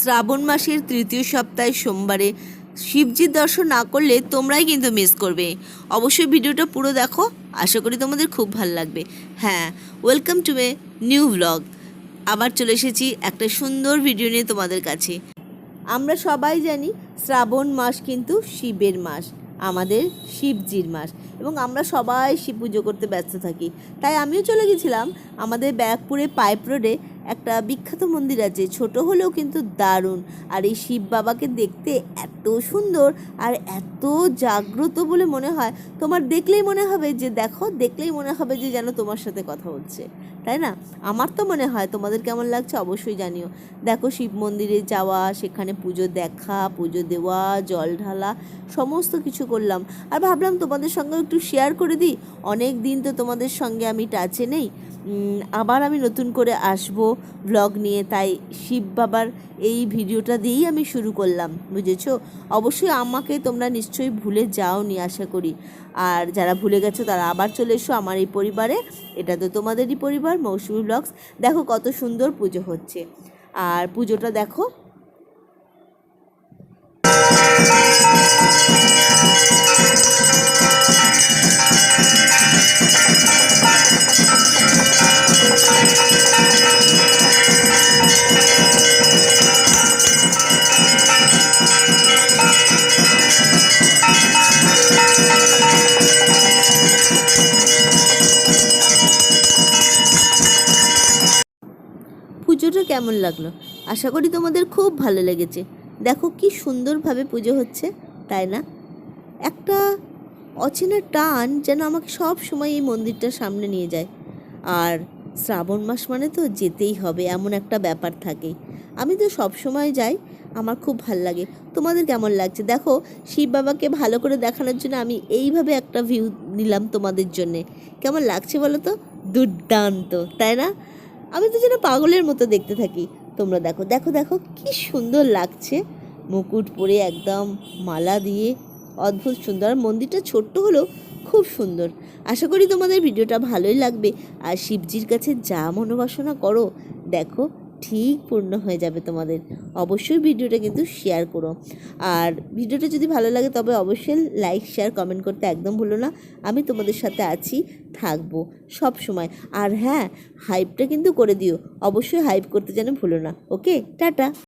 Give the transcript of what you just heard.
শ্রাবণ মাসের তৃতীয় সপ্তাহে সোমবারে শিবজির দর্শন না করলে তোমরাই কিন্তু মিস করবে। অবশ্যই ভিডিওটা পুরো দেখো, আশা করি তোমাদের খুব ভালো লাগবে। হ্যাঁ welcome to a new blog আবার চলে এসেছি একটা সুন্দর ভিডিও নিয়ে তোমাদের কাছে। আমরা সবাই জানি শ্রাবণ মাস কিন্তু শিবের মাস, আমাদের শিবজির মাস, এবং আমরা সবাই শিব পুজো করতে ব্যস্ত থাকি। তাই আমিও চলে গেছিলাম আমাদের ব্যারাকপুরে পাইপ রোডে একটা বিখ্যাত মন্দির আছে। ছোট হলেও কিন্তু দারুণ। আর এই শিব বাবাকে দেখতে এত সুন্দর আর এত জাগ্রত বলে মনে হয়। তোমার দেখলেই মনে হবে যে, দেখো, দেখলেই মনে হবে যে, যেন তোমার সাথে কথা বলছে তাই না? আমার তো মনে হয়, তোমাদের কেমন লাগছে অবশ্যই জানিও। দেখো, শিব মন্দিরে যাওয়া, সেখানে পুজো দেখা, পুজো দেওয়া, জল ঢালা, সমস্ত কিছু করলাম। আর ভাবলাম তোমাদের সঙ্গে একটু শেয়ার করে দিই। অনেক দিন তো তোমাদের সঙ্গে আমি টাচে নেই। আবার আমি নতুন করে আসব ব্লগ নিয়ে, তাই শিব বাবার এই ভিডিওটা দিয়েই আমি শুরু করলাম, বুঝেছ? অবশ্যই আমাকে তোমরা নিশ্চয়ই ভুলে যাও যাওনি, আশা করি। আর যারা ভুলে গেছো, তারা আবার চলে এসো আমার এই পরিবারে। এটা তো তোমাদেরই পরিবার, মৌসুমি ব্লগস দেখো কত সুন্দর পুজো হচ্ছে। আর পুজোটা দেখো পুজোটা কেমন লাগল? আশা করি তোমাদের খুব ভালো লেগেছে। দেখো কি সুন্দরভাবে পুজো হচ্ছে, তাই না? একটা অচেনা টান যেন আমাকে সব সময় এই মন্দিরটার সামনে নিয়ে যায়। আর শ্রাবণ মাস মানে তো যেতেই হবে, এমন একটা ব্যাপার থাকে। আমি তো সব সময় যাই, আমার খুব ভালো লাগে। তোমাদের কেমন লাগছে? দেখো, শিব বাবাকে ভালো করে দেখানোর জন্য আমি এইভাবে একটা ভিউ নিলাম তোমাদের জন্যে। কেমন লাগছে বলো তো? দুর্দান্ত, তাই না? আমি তো যেন পাগলের মতো দেখতে থাকি। তোমরা দেখো দেখো দেখো, কি সুন্দর লাগছে। মুকুট পরে একদম মালা দিয়ে অদ্ভুত সুন্দর। মন্দিরটা ছোট্ট হলেও খুব সুন্দর। আশা করি তোমাদের ভিডিওটা ভালোই লাগবে। আর শিবজির কাছে যা মনোবাসনা করো, দেখো ঠিক পূর্ণ হয়ে যাবে তোমাদের। অবশ্যই ভিডিওটা কিন্তু শেয়ার করো। আর ভিডিওটা যদি ভালো লাগে, তবে অবশ্যই লাইক শেয়ার কমেন্ট করতে একদম ভুলো না। আমি তোমাদের সাথে আছি, থাকব সব সময়। আর হ্যাঁ হাইপটা কিন্তু করে দিও। অবশ্যই হাইপ করতে যেন ভুলো না। ওকে টাটা